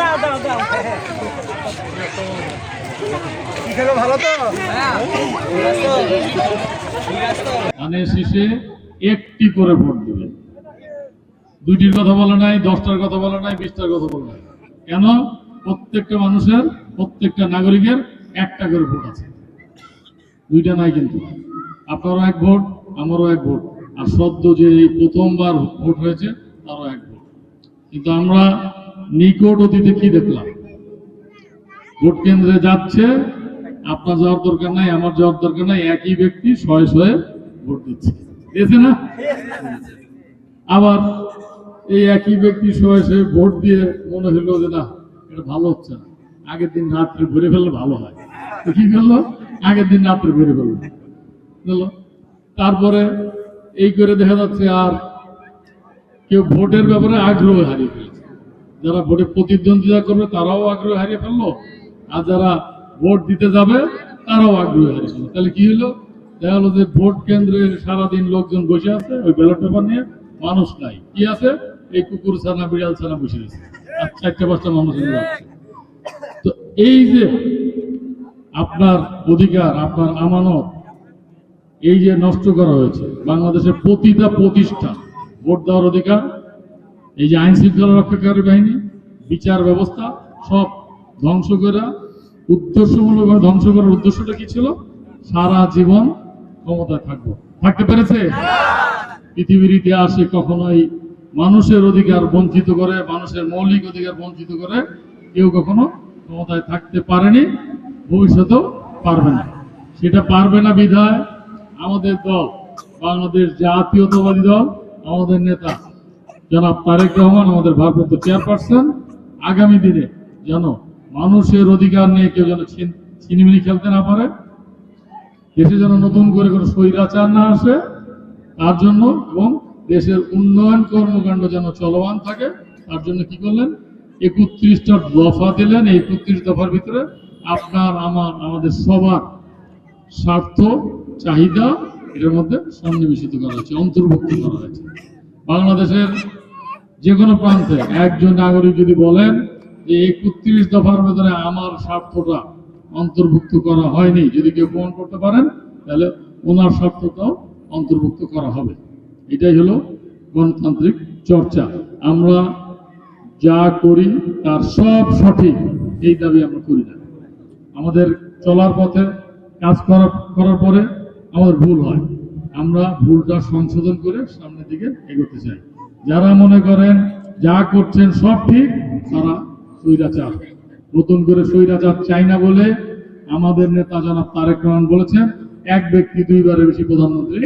দাও দাও দাও দাও। কি খেলো ভালো তো? ধানের শেষে একটি করে ভোট দিবে দুইটির কথা বলা নাই দশটার কথা বলা নাই বিশটার কথা বলা নাই। কেন? প্রত্যেকটা মানুষের প্রত্যেকটা নাগরিকের একটা করে ভোট আছে। দুইটা নাই কিন্তু। আপনারও এক ভোট আমারও এক ভোট। আর সদ্য যে এই প্রথমবার ভোট হয়েছে তারও এক ভোট। কিন্তু আমরা নিকট অতীতে কি দেখলাম? ভোট কেন্দ্রে যাচ্ছে, আপনার যাওয়ার দরকার নাই, আমার যাওয়ার দরকার নাই, একই ব্যক্তি শয়ে শয়ে ভোট দিচ্ছে। দিয়েছে না? আবার এই একই ব্যক্তি শয়ে শয়ে ভোট দিয়ে মনে হলো যে না, এটা ভালো হচ্ছে না। আগের দিন রাত্রে ঘুরে ফেললে ভালো হয়। তো কি করল? আগের দিন রাত্রে ঘুরে ফেলল। বুঝলো তারপরে এই করে দেখা যাচ্ছে আর কেউ ভোটের ব্যাপারে আগ্রহ হারিয়ে যারা ভোটে প্রতিদ্বন্দ্বিতা করবে, তারাও আগ্রহ হারিয়ে ফেলল। আর যারা ভোট দিতে যাবে, তারাও আগ্রহ হারিয়ে ফেলল। তাহলে কি হলো দেখা গেলো যে ভোট কেন্দ্রে সারাদিন লোকজন বসে আছে, ওই ব্যালট পেপার নিয়ে মানুষ নাই। কি আছে? এই কুকুর ছানা, বিড়াল ছানা বসে রয়েছে। আর চারটে, পাঁচটা মানুষ তো এই যে আপনার অধিকার, আপনার আমানত, এই যে নষ্ট করা হয়েছে, বাংলাদেশের প্রতিটা প্রতিষ্ঠান ভোট দেওয়ার অধিকার এই যে আইন শৃঙ্খলা রক্ষাকারী বাহিনী, বিচার ব্যবস্থা সব ধ্বংস করা, উদ্দেশ্যমূলক ধ্বংস করার উদ্দেশ্যটা কি ছিল? সারা জীবন ক্ষমতায় থাকব। থাকতে পেরেছে? পৃথিবীর ইতিহাসে কখনোই মানুষের অধিকার বঞ্চিত করে, মানুষের মৌলিক অধিকার বঞ্চিত করে কেউ কখনো ক্ষমতায় থাকতে পারেনি, ভবিষ্যতেও পারবে না। সেটা পারবে না বিধায় আমাদের দল, বাংলাদেশ জাতীয়তাবাদী দল, আমাদের নেতা জনাব তারেক রহমান, আমাদের ভারপ্রাপ্ত চেয়ারপারসন, আগামী দিনে যেন মানুষের অধিকার নিয়ে কেউ যেন ছিন- ছিনিমিনি খেলতে না পারে, দেশে যেন নতুন করে কোনো স্বৈরাচার না আসে, তার জন্য এবং দেশের উন্নয়ন কর্মকাণ্ড যেন চলমান থাকে, তার জন্য কি করলেন? একত্রিশটা দফা দিলেন, এই একত্রিশ দফার ভিতরে আপনার, আমার, আমাদের সবার স্বার্থ, চাহিদা, এটার মধ্যে সন্নিবেশিত করা হয়েছে, অন্তর্ভুক্ত করা হয়েছে। বাংলাদেশের যে কোনো প্রান্তে একজন নাগরিক যদি বলেন যে একত্রিশ দফার ভেতরে আমার স্বার্থটা অন্তর্ভুক্ত করা হয়নি, যদি কেউ প্রমাণ করতে পারেন, তাহলে ওনার স্বার্থটাও অন্তর্ভুক্ত করা হবে। এটাই হলো গণতান্ত্রিক চর্চা। আমরা যা করি, তার সব সঠিক, এই দাবি আমরা করি না। আমাদের চলার পথে কাজ করার করার পরে আমাদের ভুল হয়। আমরা ভুলটা সংশোধন করে সামনের দিকে এগোতে চাই। যারা মনে করেন যা করছেন সব ঠিক, তারা স্বৈরাচার নতুন করে সৈরাচার চাই না বলে আমাদের নেতা জনাব তারেক রহমান বলেছেন, এক ব্যক্তি দুইবারের বেশি প্রধানমন্ত্রী।